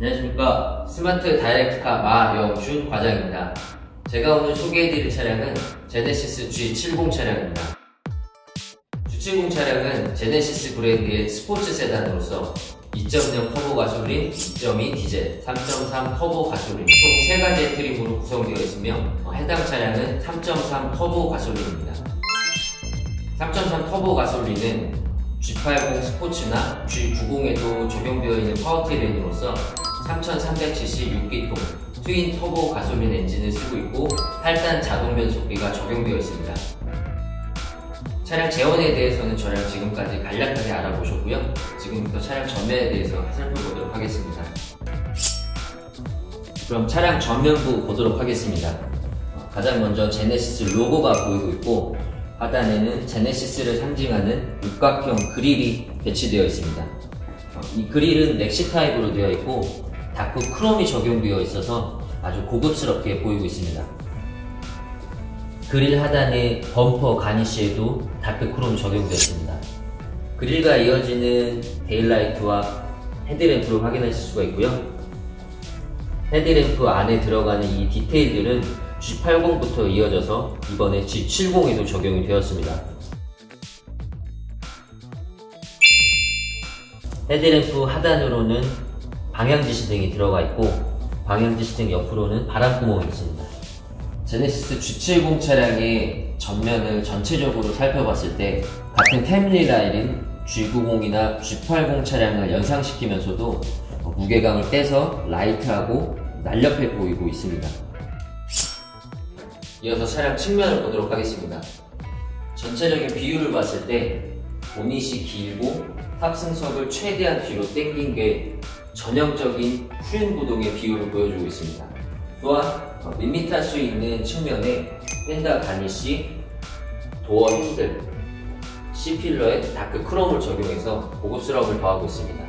안녕하십니까. 스마트 다이렉트카 마영준 과장입니다. 제가 오늘 소개해드릴 차량은 제네시스 G70 차량입니다. G70 차량은 제네시스 브랜드의 스포츠 세단으로서 2.0 터보 가솔린, 2.2 디젤, 3.3 터보 가솔린 총 3가지의 트림으로 구성되어 있으며 어, 해당 차량은 3.3 터보 가솔린입니다. 3.3 터보 가솔린은 G80 스포츠나 G90에도 적용되어 있는 파워트레인으로서 3300cc 6기통 트윈 터보 가솔린 엔진을 쓰고 있고 8단 자동 변속기가 적용되어 있습니다. 차량 재원에 대해서는 저랑 지금까지 간략하게 알아보셨고요. 지금부터 차량 전면에 대해서 살펴보도록 하겠습니다. 그럼 차량 전면부 보도록 하겠습니다. 가장 먼저 제네시스 로고가 보이고 있고 하단에는 제네시스를 상징하는 육각형 그릴이 배치되어 있습니다. 이 그릴은 넥시 타입으로 되어 있고 다크 크롬이 적용되어 있어서 아주 고급스럽게 보이고 있습니다. 그릴 하단의 범퍼 가니쉬에도 다크 크롬 적용되었습니다. 그릴과 이어지는 데일라이트와 헤드램프를 확인하실 수가 있고요. 헤드램프 안에 들어가는 이 디테일들은 G80부터 이어져서 이번에 G70에도 적용이 되었습니다. 헤드램프 하단으로는 방향지시 등이 들어가 있고 방향지시 등 옆으로는 바람구멍이 있습니다. 제네시스 G70 차량의 전면을 전체적으로 살펴봤을 때 같은 패밀리 라인인 G90이나 G80 차량을 연상시키면서도 무게감을 떼서 라이트하고 날렵해 보이고 있습니다. 이어서 차량 측면을 보도록 하겠습니다. 전체적인 비율을 봤을 때 보닛이 길고 탑승석을 최대한 뒤로 당긴 게 전형적인 후륜 구동의 비율을 보여주고 있습니다. 또한 밋밋할 수 있는 측면에 펜다 가니시, 도어 핸들, C필러에 다크 크롬을 적용해서 고급스러움을 더하고 있습니다.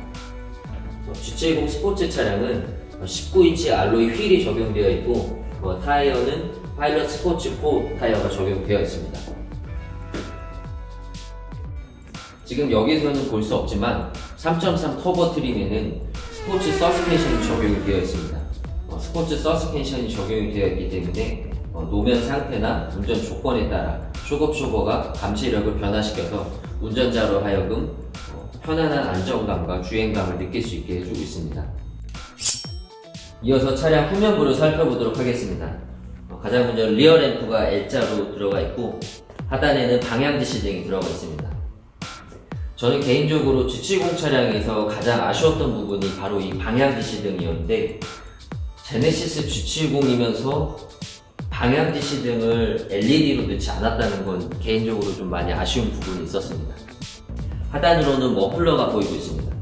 G70 스포츠 차량은 19인치 알로이 휠이 적용되어 있고 타이어는 파일럿 스포츠 4 타이어가 적용되어 있습니다. 지금 여기서는 볼 수 없지만 3.3 터보 트림에는 스포츠 서스펜션이 적용이 되어 있습니다. 어, 스포츠 서스펜션이 적용이 되어 있기 때문에 어, 노면 상태나 운전 조건에 따라 쇼겁쇼버가 감시력을 변화시켜서 운전자로 하여금 어, 편안한 안정감과 주행감을 느낄 수 있게 해주고 있습니다. 이어서 차량 후면부를 살펴보도록 하겠습니다. 가장 먼저 리어 램프가 L자로 들어가 있고 하단에는 방향지시 등이 들어가 있습니다. 저는 개인적으로 G70 차량에서 가장 아쉬웠던 부분이 바로 이 방향지시 등이었는데 제네시스 G70이면서 방향지시 등을 LED로 넣지 않았다는 건 개인적으로 좀 많이 아쉬운 부분이 있었습니다. 하단으로는 머플러가 보이고 있습니다.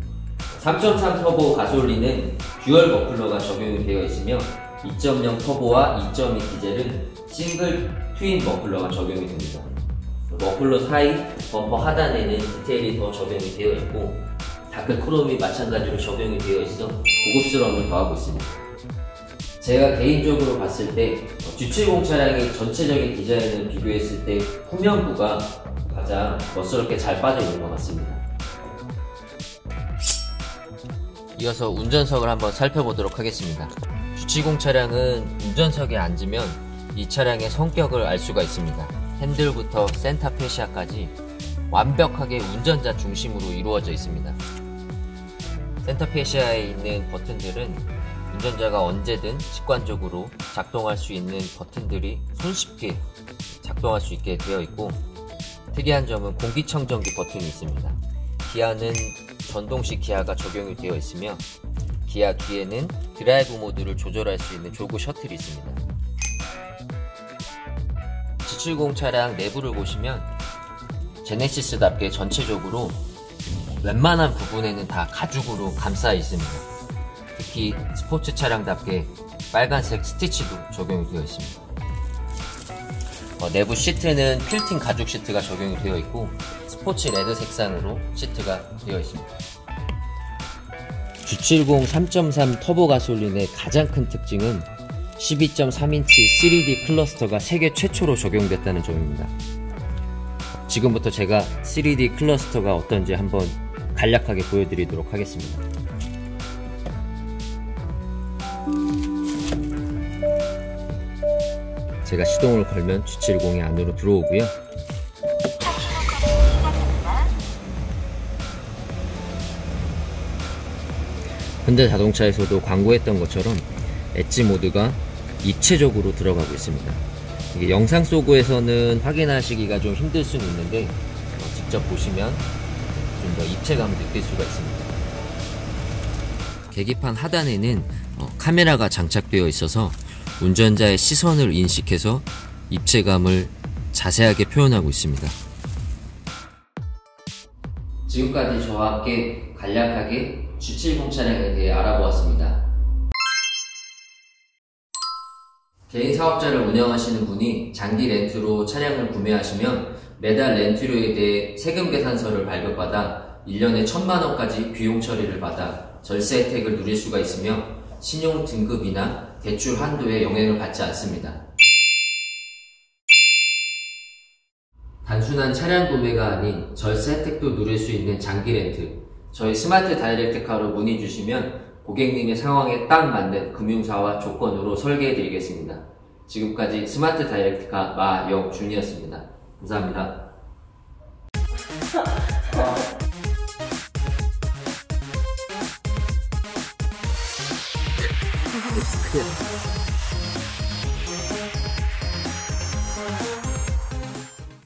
3.3 터보 가솔린은 듀얼 머플러가 적용이 되어 있으며 2.0 터보와 2.2 디젤은 싱글 트윈 머플러가 적용이 됩니다. 머플러 사이 범퍼 하단에는 디테일이 더 적용이 되어 있고 다크 크롬이 마찬가지로 적용이 되어 있어 고급스러움을 더하고 있습니다. 제가 개인적으로 봤을 때 G70 차량의 전체적인 디자인을 비교했을 때 후면부가 가장 멋스럽게 잘 빠져 있는 것 같습니다. 이어서 운전석을 한번 살펴보도록 하겠습니다. G70 차량은 운전석에 앉으면 이 차량의 성격을 알 수가 있습니다. 핸들부터 센터 페시아까지 완벽하게 운전자 중심으로 이루어져 있습니다. 센터 페시아에 있는 버튼들은 운전자가 언제든 직관적으로 작동할 수 있는 버튼들이 손쉽게 작동할 수 있게 되어 있고 특이한 점은 공기청정기 버튼이 있습니다. 기아는 전동식 기아가 적용이 되어 있으며 기아 뒤에는 드라이브 모드를 조절할 수 있는 조그 셔틀이 있습니다. G70 차량 내부를 보시면 제네시스답게 전체적으로 웬만한 부분에는 다 가죽으로 감싸 있습니다. 특히 스포츠 차량답게 빨간색 스티치도 적용이 되어 있습니다. 어, 내부 시트는 필팅 가죽 시트가 적용이 되어 있고 스포츠 레드 색상으로 시트가 되어 있습니다. G70 3.3 터보 가솔린의 가장 큰 특징은 12.3인치 3D 클러스터가 세계 최초로 적용됐다는 점입니다. 지금부터 제가 3D 클러스터가 어떤지 한번 간략하게 보여드리도록 하겠습니다. 제가 시동을 걸면 G70이 안으로 들어오고요. 현대 자동차에서도 광고했던 것처럼 엣지 모드가 입체적으로 들어가고 있습니다. 이게 영상 소구에서는 확인하시기가 좀 힘들 수는 있는데 어, 직접 보시면 좀 더 입체감을 느낄 수가 있습니다. 계기판 하단에는 어, 카메라가 장착되어 있어서 운전자의 시선을 인식해서 입체감을 자세하게 표현하고 있습니다. 지금까지 저와 함께 간략하게 G70 차량에 대해 알아보았습니다. 개인 사업자를 운영하시는 분이 장기 렌트로 차량을 구매하시면 매달 렌트료에 대해 세금 계산서를 발급받아 1년에 1000만원까지 비용 처리를 받아 절세 혜택을 누릴 수가 있으며 신용 등급이나 대출 한도에 영향을 받지 않습니다. 단순한 차량 구매가 아닌 절세 혜택도 누릴 수 있는 장기 렌트. 저희 스마트 다이렉트카로 문의 주시면 고객님의 상황에 딱 맞는 금융사와 조건으로 설계해 드리겠습니다. 지금까지 스마트 다이렉트카 마영준이었습니다. 감사합니다.